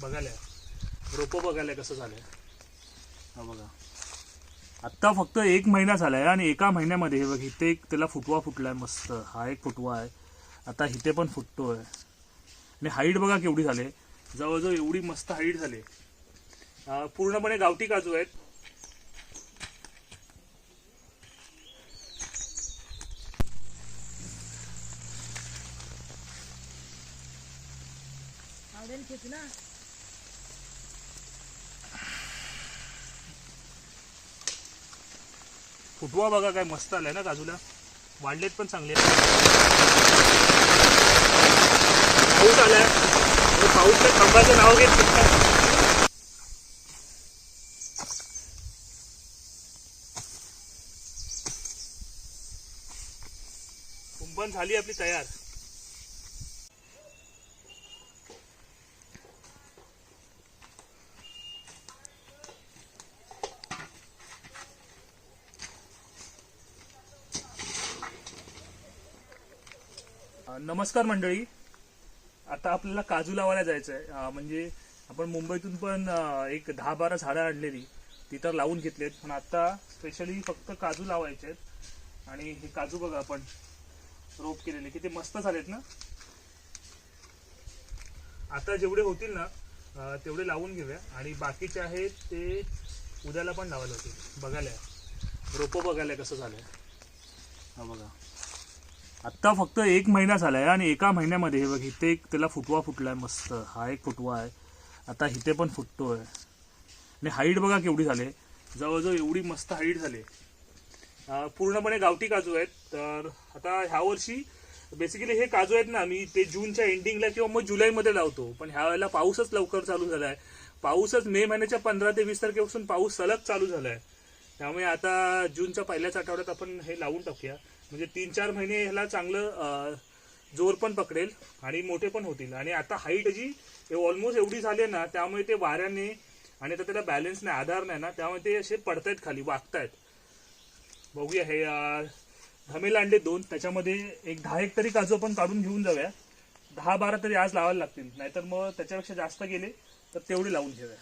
बघायला रोपं बघायला कसं झालंय. हा बघा. आत्ता फक्त एक महिना झालाय आणि एका महिन्यामध्ये हे बघ इथे एक त्याला फुटवा फुटलाय मस्त. हा एक फुटवा आहे. आता इथे पण फुटतोय. आणि हाईट बघा केवढी झाली. जवळजवळ एवढी मस्त हाईट झाली. पूर्णपणे गावठी काजू आहेत. आवडेल खेच ना फुटवा बघा काय मस्त आलाय ना काजूला. वाढलेत पण चांगले. पाऊस आलाय. पाऊस तर खांबाचं नाव घेत कुंपण झाली आपली तयार. नमस्कार मंडळी. आता आपल्याला काजू लावायला जायचं आहे म्हणजे आपण मुंबईतून पण एक दहा बारा झाडं आणलेली. ती तर लावून घेतलीत. पण आता स्पेशली फक्त काजू लावायचे आहेत आणि हे काजू बघा आपण. रोप केलेले. किती मस्त झालेत ना? आता जेवढे होतील ना तेवढे लावून घेऊया. आणि बाकीचे आहेत ते उद्याला पण लावायला होतील. बघायला या. रोपं बघायला कसं झालं हा बघा. आत्ता फक्त एक महिना झाला आहे आणि एका महिन्यामध्ये हे बघ इथे एक त्याला फुटवा फुटला आहे मस्त. हा एक फुटवा आहे. आता इथे पण फुटतो आहे आणि हाईट बघा केवढी झाली जवळजवळ एवढी मस्त हाईट झाली पूर्णपणे गावठी काजू आहेत. तर आता ह्या वर्षी बेसिकली हे काजू आहेत ना मी ते जूनच्या एंडिंगला किंवा मग जुलैमध्ये लावतो. पण ह्या वेळेला पाऊसच लवकर चालू झाला आहे पाऊसच मे महिन्याच्या पंधरा ते वीस तारखेपासून पाऊस सलग चालू झाला आहे त्यामुळे आता जूनच्या पहिल्याच आठवड्यात आपण हे लावून टाकूया. म्हणजे तीन चार महिने ह्याला चांगलं जोर पण पकडेल आणि मोठे पण होतील. आणि आता हाईट जी ऑलमोस्ट एवढी झाली ना त्यामुळे ते वाऱ्याने आणि आता त्याला बॅलन्स नाही आधार नाही ना त्यामुळे ते असे पडतायत खाली वागतायत. बघूया हे धमेल अंडे दोन त्याच्यामध्ये एक दहा एक तरी काजू आपण काढून घेऊन जाऊया. दहा बारा तरी आज लावायला लागतील. नाहीतर मग त्याच्यापेक्षा जास्त गेले तर तेवढे लावून घेऊया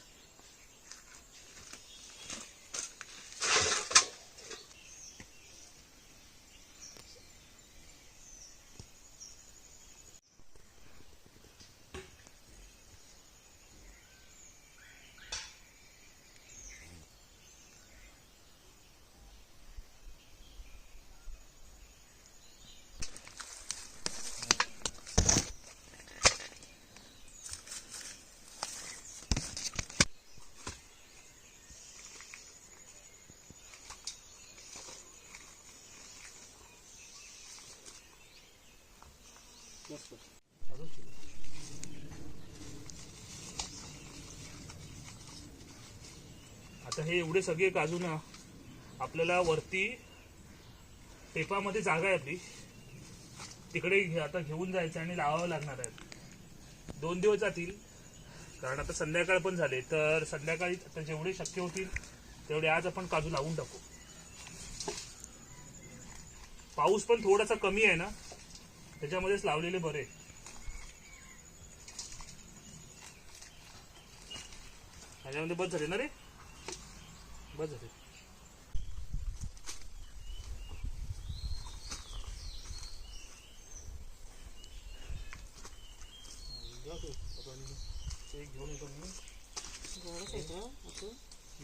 आता हे एवढे सगळे काजू ना आपल्याला वरती टेपामध्ये जागा आहे आपली. तिकडे आता घेऊन जायचं आणि लावावं लागणार आहे. दोन दिवस जातील कारण आता संध्याकाळ पण झाले. तर संध्याकाळी आता जेवढे शक्य होतील तेवढे आज आपण काजू लावून टाकू. पाऊस पण थोडासा कमी आहे ना त्याच्यामध्येच लावलेले बरे. ह्याच्यामध्ये बस झाले ना रे? बस झाले.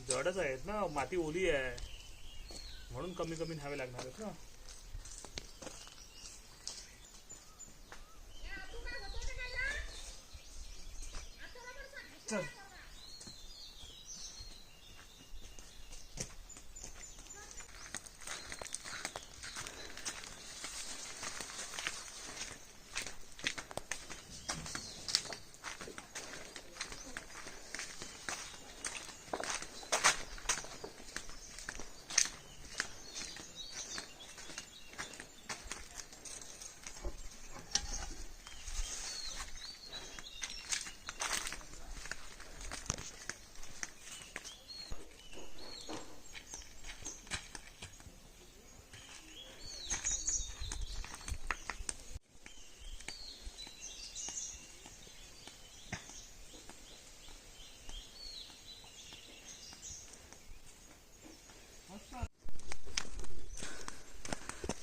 जडच आहेत ना. माती ओली आहे. म्हणून कमी कमी न्यावे लागणार आहेत ना. चल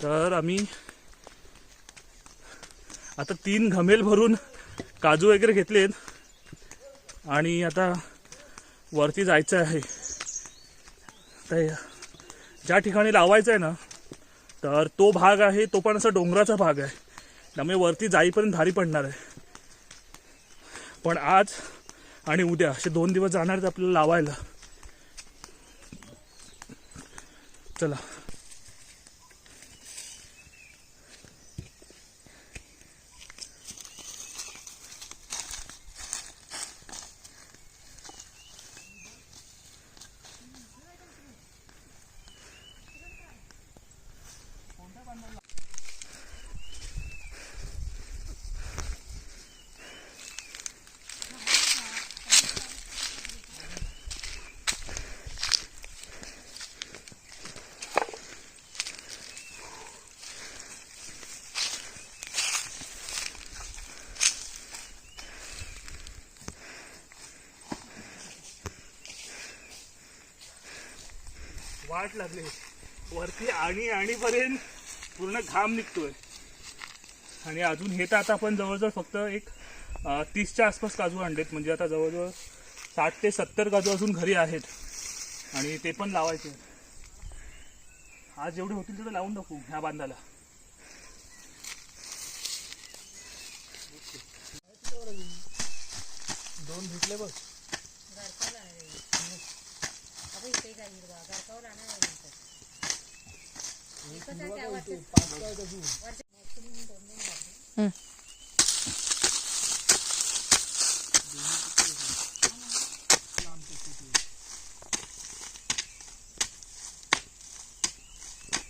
तर आम्ही आता तीन घमेल भरून काजू वगैरे घेतलेत. आणि आता वरती जायचं आहे. तर ज्या ठिकाणी लावायचं आहे ना तर तो भाग आहे तो पण असा डोंगराचा भाग आहे. त्यामुळे वरती जाईपर्यंत भारी पडणार आहे. पण आज आणि उद्या असे दोन दिवस जाणार आहेत आपल्याला लावायला. चला. वाट लागली. वरती आणि आणीपर्यंत पूर्ण घाम निघतोय. आणि अजून हे तर आता आपण जवळजवळ फक्त एक तीसच्या आसपास काजू आणलेत. म्हणजे आता जवळजवळ साठ ते सत्तर काजू अजून घरी आहेत. आणि ते पण लावायचे. आज जेवढे होतील तेवढे लावून टाकू ह्या बांधाला. दोन भेटले बघ इथे हिरवा गारकावर आणा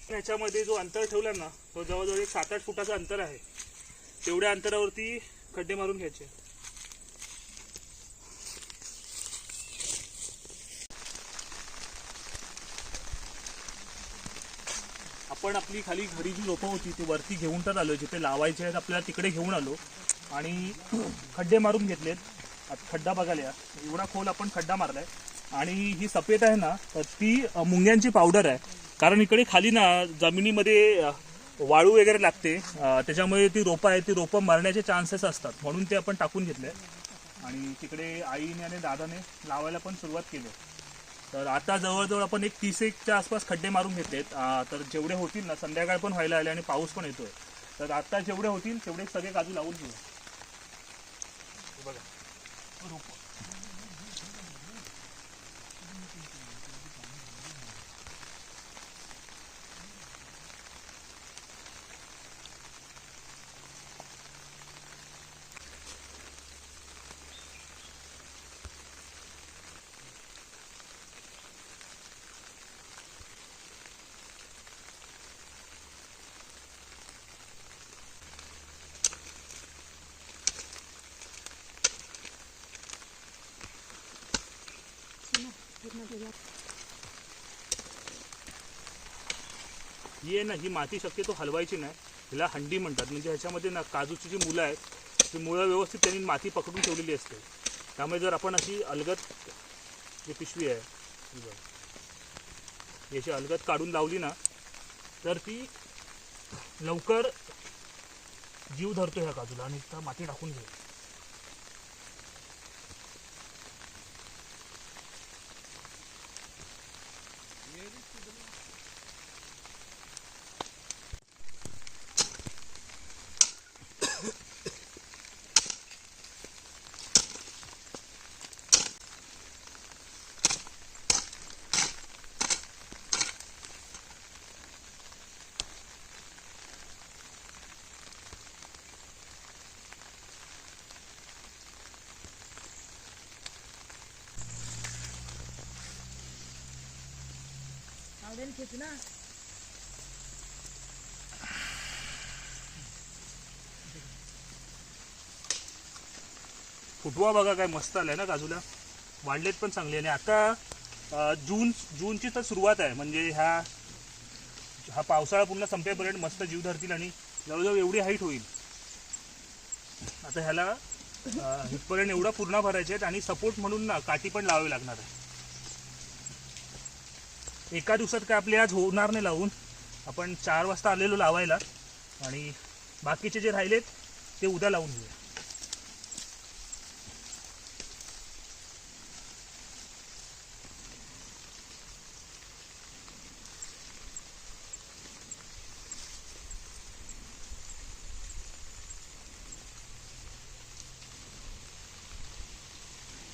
ह्याच्यामध्ये जो अंतर ठेवला ना तो जवळजवळ एक सात आठ फुटाचं अंतर आहे. तेवढ्या अंतरावरती खड्डे मारून घ्यायचे. आपण आपली खाली घरी जी रोपं होती ती वरती घेऊन तर आलो जिथे लावायचे आहेत आपल्याला तिकडे घेऊन आलो. आणि खड्डे मारून घेतलेत. आता खड्डा बघायला एवढा खोल आपण खड्डा मारलाय. आणि ही सफेद आहे ना तर ती मुंग्यांची पावडर आहे. कारण इकडे खाली ना जमिनीमध्ये वाळू वगैरे लागते. त्याच्यामुळे ती रोपं आहे ती रोपं मरण्याचे चान्सेस असतात. म्हणून ते आपण टाकून घेतले. आणि तिकडे आईने आणि दादाने लावायला पण सुरुवात केली. तर आता जवळजवळ आपण एक तीस एकच्या आसपास खड्डे मारून घेतलेत. तर जेवढे होतील ना संध्याकाळ पण व्हायला आले आणि पाऊस पण येतोय. तर आता जेवढे होतील तेवढे सगळे काजू लावून घेऊ. हे बघा. ही आहे ना ही माती शक्यतो हलवायची नाही. हिला हंडी म्हणतात. म्हणजे ह्याच्यामध्ये ना काजूची जी मुलं आहेत ती मुळं व्यवस्थित त्यांनी माती पकडून ठेवलेली असते. त्यामुळे जर आपण अशी अलगत जी पिशवी आहे ही अशी अलगत काढून लावली ना तर ती लवकर जीव धरतो ह्या काजूला आणि त्या माती टाकून घेईल. आवडेल खेच ना फुटवा बघा काय मस्त आलाय ना काजूला. वाढलेत पण चांगले आणि आता जून जूनची तर सुरुवात आहे. म्हणजे ह्या हा पावसाळा पुन्हा संपेपर्यंत मस्त जीव धरतील आणि जवळजवळ एवढी हाईट होईल. आता ह्याला अं, इथपर्यंत एवढा पूर्ण भरायचे आहेत आणि सपोर्ट म्हणून ना काठी पण लावावी लागणार आहे. एका दिवसात काय आपले आज होणार नाही लावून. आपण चार वाजता आलेलो लावायला. आणि बाकीचे जे राहिलेत ते उद्या लावून घेऊया.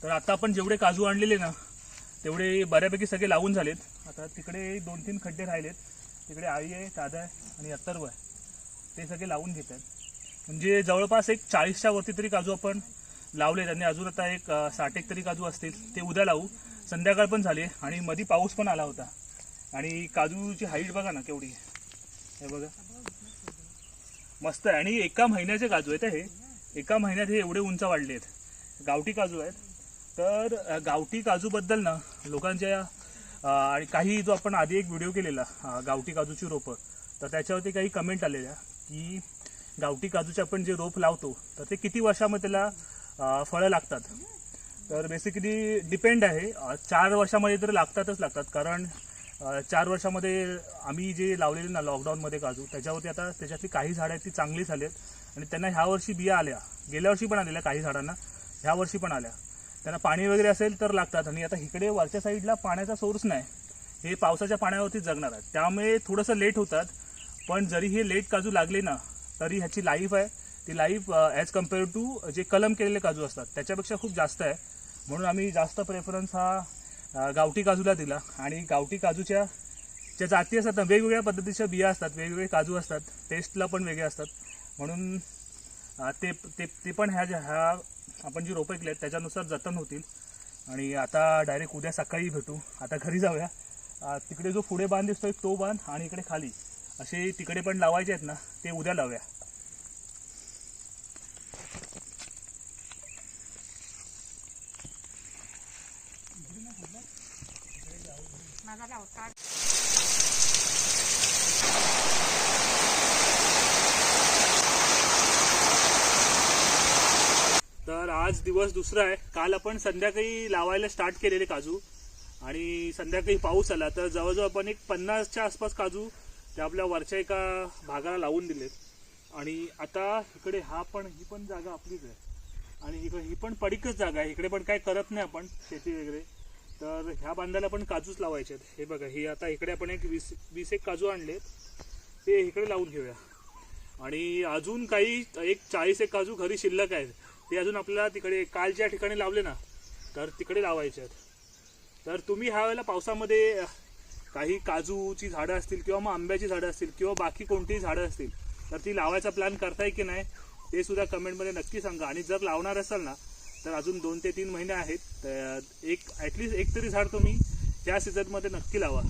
तर आता आपण जेवढे काजू आणलेले ना तेवढे बऱ्यापैकी सगळे लावून झालेत. आता तिकडे दोन तीन खड्डे राहिलेत. तिकडे आई आहे दादा आहे आणि अत्तर्व आहे. ते सगळे लावून घेत आहेत. म्हणजे जवळपास एक चाळीसच्या वरती तरी काजू आपण लावले. त्यांनी अजून आता एक साठ एक तरी काजू असतील. ते उद्या लावू. संध्याकाळ पण झाली आणि मधी पाऊस पण आला होता. आणि काजूची हाईट बघा ना केवढी आहे. हे बघा. मस्त आहे. आणि एका महिन्याचे काजू आहेत हे. एका महिन्यात हे एवढे उंच वाढले आहेत गावठी काजू आहेत. तर गावठी काजूबद्दल ना लोकांच्या आणि काही जो आपण आधी एक व्हिडिओ केलेला गावठी काजूची रोपं तर त्याच्यावरती काही कमेंट आलेल्या की गावठी काजूचे आपण जे रोप लावतो तर ते किती वर्षामध्ये त्याला फळं लागतात. तर बेसिकली डिपेंड आहे चार वर्षामध्ये तर लागतातच लागतात कारण चार वर्षामध्ये आम्ही जे लावलेले ना लॉकडाऊनमध्ये काजू त्याच्यावरती आता त्याच्यातली काही झाडं आहेत ती चांगली झाली आहेत आणि त्यांना ह्या वर्षी बिया आल्या. गेल्या वर्षी पण आलेल्या काही झाडांना ह्या वर्षी पण आल्या. त्यांना पाणी वगैरे असेल तर लागतात. आणि आता इकडे वरच्या साईडला पाण्याचा सोर्स नाही. हे पावसाच्या पाण्यावरती जगणार आहेत. त्यामुळे थोडंसं लेट होतात. पण जरी हे लेट काजू लागले ना तरी ह्याची लाईफ आहे. ती लाईफ ॲज कंपेअर टू जे कलम केलेले काजू असतात त्याच्यापेक्षा खूप जास्त आहे. म्हणून आम्ही जास्त प्रेफरन्स हा गावठी काजूला दिला. आणि गावठी काजूच्या ज्या जाती असतात ना वेगवेगळ्या पद्धतीच्या बिया असतात वेगवेगळे काजू असतात टेस्टला पण वेगळे असतात. म्हणून ते ते ते पण ह्या ज्या- ह्या आपण जी रोपं ऐकली आहेत त्याच्यानुसार जतन होतील. आणि आता डायरेक्ट उद्या सकाळी भेटू. आता घरी जाऊया. तिकडे जो पुढे बांध दिसतोय तो बांध आणि इकडे खाली. असे तिकडे पण लावायचे आहेत ना ते उद्या लावूया. दिवस दुसरा आहे. काल आपण संध्याकाळी लावायला स्टार्ट केलेले काजू. आणि संध्याकाळी पाऊस आला तर जवळजवळ आपण एक पन्नासच्या आसपास काजू त्या आपल्या वरच्या एका भागाला लावून दिलेत. आणि आता इकडे हा पण ही पण जागा आपलीच आहे. आणि इकडे ही पण पडीकच जागा आहे. इकडे पण काय करत नाही आपण शेती वगैरे. तर ह्या बांधाला पण काजूच लावायचे आहेत. हे बघा ही आता इकडे आपण एक वीस वीस एक काजू आणलेत. ते इकडे लावून घेऊया. आणि अजून काही एक चाळीस एक काजू घरी शिल्लक आहेत. ते अजून आपल्याला तिकडे कालच्या ठिकाणी लावले ना तर तिकडे लावायचे आहेत. तर तुम्ही ह्या वेळेला पावसामध्ये काही काजूची झाडं असतील किंवा मग आंब्याची झाडं असतील किंवा बाकी कोणतीही झाडं असतील तर ती लावायचा प्लॅन करताय की नाही ते सुद्धा कमेंटमध्ये नक्की सांगा. आणि जर लावणार असाल ना तर अजून दोन ते तीन महिने आहेत. तर एक ॲटलिस्ट एक तरी झाड तुम्ही या सीझनमध्ये नक्की लावा.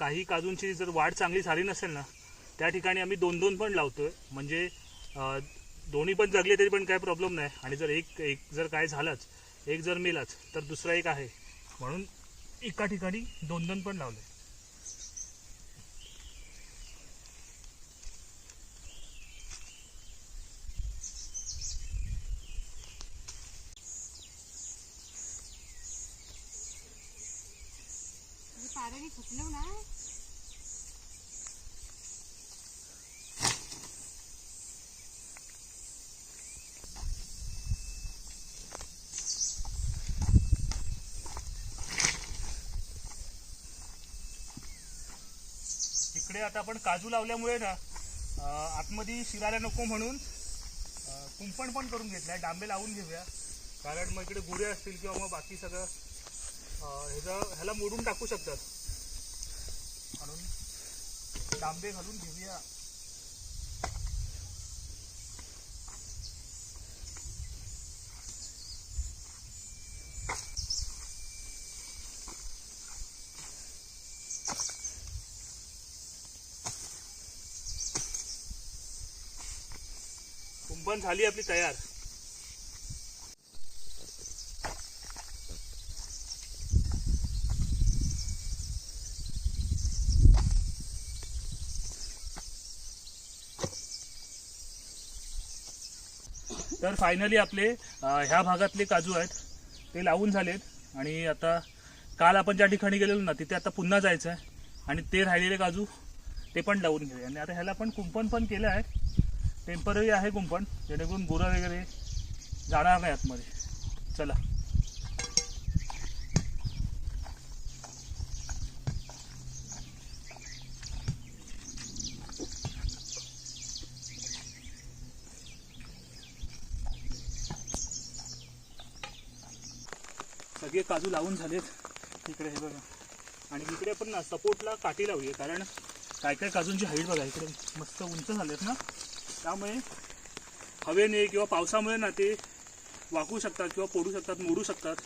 काही काजूंची जर वाढ चांगली झाली नसेल ना त्या ठिकाणी आम्ही दोन दोन पण लावतोय. म्हणजे दोन्ही पण जगले तरी पण काय प्रॉब्लेम नाही. आणि जर एक एक जर काय झालंच एक जर मेलाच तर दुसरा एक आहे. म्हणून एका ठिकाणी दोन दोन पण लावले इकडे आता आपण काजू लावल्यामुळे ना आतमध्ये शिरायला नको म्हणून कुंपण पण करून घेतलं आहे डांबे लावून घेऊया. कारण मग इकडे गुरे असतील किंवा मग बाकी सगळं ह्याचं ह्याला मोडून टाकू शकतात. म्हणून डांबे घालून घेऊया. पण झाली आपली तयार. तर फायनली आपले ह्या भागातले काजू आहेत ते लावून झालेत. आणि आता काल आपण ज्या ठिकाणी गेलेलो ना तिथे आता पुन्हा जायचं आहे आणि ते राहिलेले काजू ते पण लावून घेऊया. आणि आता ह्याला पण कुंपण पण केलं आहे. टेंपररी आहे कुंपण जेणेकरून गुरं वगैरे जाणार नाही आतमध्ये. चला. सगळे काजू लावून झालेत. इकडे हे बघा. आणि इकडे पण ना सपोर्टला काठी लावली कारण काय काय काजूंची हाईट बघा इकडे मस्त उंच झालेत ना. त्यामुळे हवेने किंवा पावसामुळे ना ते वाकू शकतात किंवा पोडू शकतात मोडू शकतात.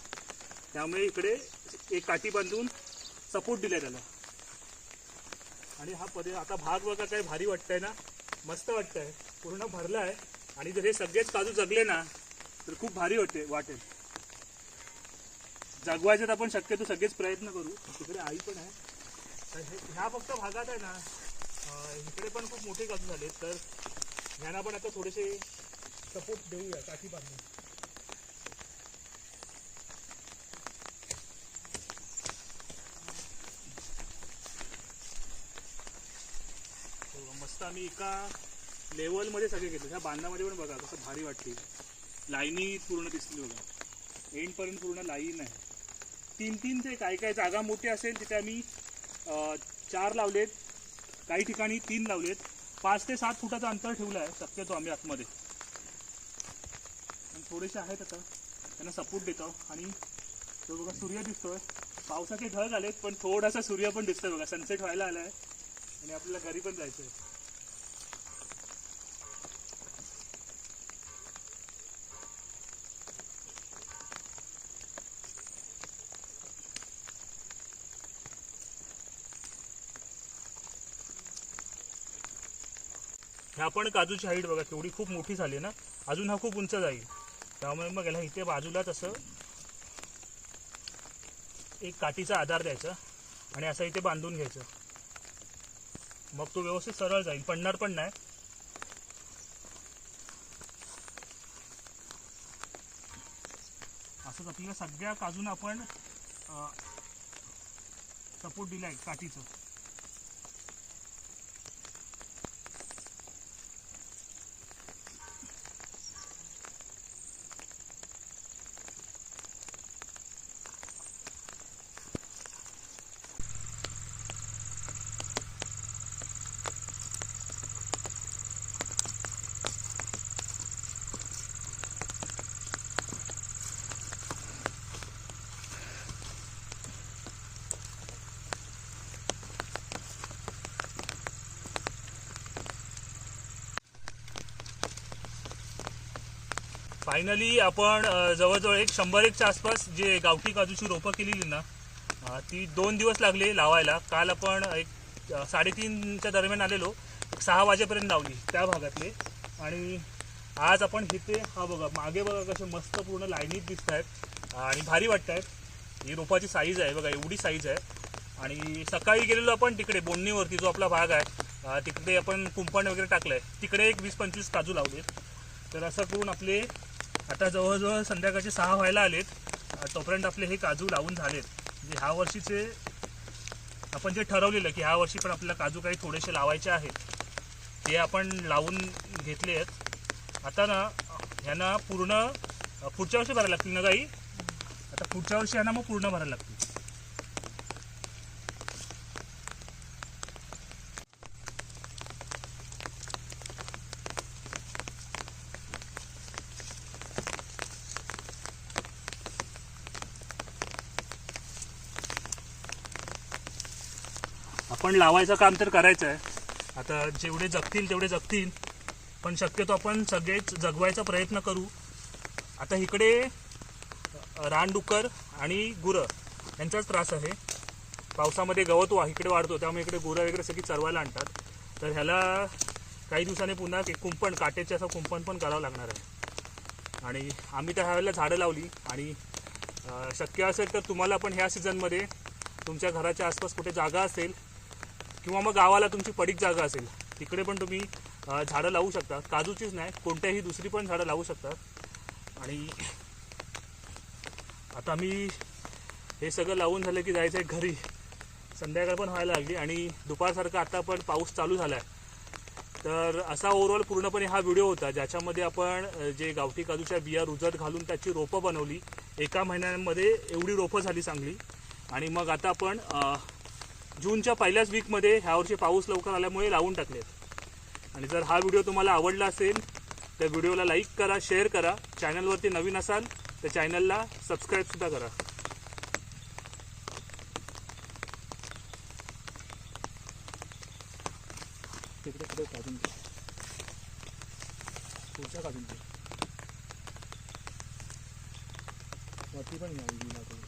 त्यामुळे इकडे एक काठी बांधून सपोर्ट दिलाय त्याला. आणि हा पदे आता भाग बघा काय भारी वाटतंय ना. मस्त वाटतंय. पूर्ण भरला आहे आणि जर हे सगळेच काजू जगले ना तर खूप भारी वाटते वाटेल. जगवायचे तर आपण शक्यतो सगळेच प्रयत्न करू. तिकडे आई पण आहे. तर हे- ह्या फक्त भागात आहे ना. इकडे पण खूप मोठे काजू झाले तर यांना पण आता थोडेसे सपोर्ट देऊया काठी बांधून. हो, मस्त आम्ही एका लेवलमध्ये सगळे घेतले. ह्या बांधामध्ये पण बघा कसं भारी वाटते. लाईनी पूर्ण दिसली बघा. एंडपर्यंत पूर्ण लाईन आहे. तीन तीन ते काय काय जागा मोठी असेल तिथे आम्ही चार लावलेत. काही ठिकाणी तीन लावलेत. पाच ते सात फुटाचं अंतर ठेवलं आहे शक्यतो आम्ही आतमध्ये. पण थोडेसे आहेत आता. त्यांना सपोर्ट देतो. आणि तो बघा सूर्य दिसतोय. पावसाचे ढग आलेत पण थोडासा सूर्य पण दिसतोय बघा. सनसेट व्हायला आलाय. आणि आपल्याला घरी पण जायचंय. ह्या पण काजूची हाईट बघा केवढी खूप मोठी झाली ना. अजून हा खूप उंच जाईल. त्यामुळे मग याला इथे बाजूलाच असं एक काठीचा आधार द्यायचा आणि असं इथे बांधून घ्यायचं. मग तो व्यवस्थित सरळ जाईल पडणार पण नाही. असंच आपल्याला सगळ्या काजून आपण सपोर्ट दिलाय काठीचं. फायनली आपण जवळजवळ एक शंभर एकच्या आसपास जे गावठी काजूची रोपं केलेली ना ती दोन दिवस लागले लावायला. काल आपण एक साडेतीनच्या दरम्यान आलेलो. सहा वाजेपर्यंत लावली त्या भागातले. आणि आज आपण इथे हा बघा मागे बघा कसे मस्त पूर्ण लाईनीत दिसत आहेत आणि भारी वाटत आहेत ही रोपाची साईज आहे बघा एवढी साईज आहे. आणि सकाळी गेलेलो आपण तिकडे बोंडणीवरती जो आपला भाग आहे तिकडे आपण कुंपण वगैरे टाकलं आहे तिकडे एक वीस पंचवीस काजू लावले तर असं करून आपले आता जवळजवळ संध्याकाळचे सहा व्हायला आलेत. तोपर्यंत आपले हे काजू लावून झालेत. म्हणजे ह्या वर्षीचे आपण जे ठरवलेलं की ह्या वर्षी पण आपल्याला काजू काही थोडेसे लावायचे आहेत ते आपण लावून घेतले आहेत. आता ना ह्यांना पूर्ण पुढच्या वर्षी भरायला लागतील ना गाई? आता पुढच्या वर्षी ह्यांना मग पूर्ण भरायला लागतील. पण लावायचं काम तर करायचं आहे. आता जेवढे जगतील तेवढे जगतील. पण शक्यतो आपण सगळेच जगवायचा प्रयत्न करू. आता इकडे रानडुक्कर आणि गुरं यांचाच त्रास आहे. पावसामध्ये गवत वा इकडे वाढतो त्यामुळे इकडे गुरं वगैरे सगळी चरवायला आणतात. तर ह्याला काही दिवसांनी पुन्हा एक कुंपण काटेचे असं कुंपण पण करावं लागणार आहे. आणि आम्ही त्या ह्या वेळेला झाडं लावली आणि शक्य असेल तर तुम्हाला पण ह्या सीझनमध्ये तुमच्या घराच्या आसपास कुठे जागा असेल किंवा मग गावाला तुमची पडीक जागा असेल तिकडे पण तुम्ही झाडं लावू शकता. काजूचीच नाही कोणत्याही दुसरी पण झाडं लावू शकतात आणि आता मी हे सगळं लावून झालं की जायचं आहे घरी. संध्याकाळ पण व्हायला लागली आणि दुपारसारखा आता पण पाऊस चालू झाला आहे तर असा ओव्हरऑल पूर्णपणे हा व्हिडिओ होता ज्याच्यामध्ये आपण जे गावठी काजूच्या बिया रुजत घालून त्याची रोपं बनवली एका महिन्यामध्ये एवढी रोपं झाली चांगली. आणि मग आता आपण जूनच्या पहिल्याच वीकमध्ये ह्यावर्षी पाऊस लवकर आल्यामुळे लावून टाकलेत आणि जर हा व्हिडिओ तुम्हाला आवडला असेल तर व्हिडिओला लाईक करा शेअर करा. चॅनलवरती नवीन असाल तर चॅनलला सबस्क्राईबसुद्धा करा. तिकडे तिकडे काढून घे. पुढच्या काढून घे. वरती पण घ्या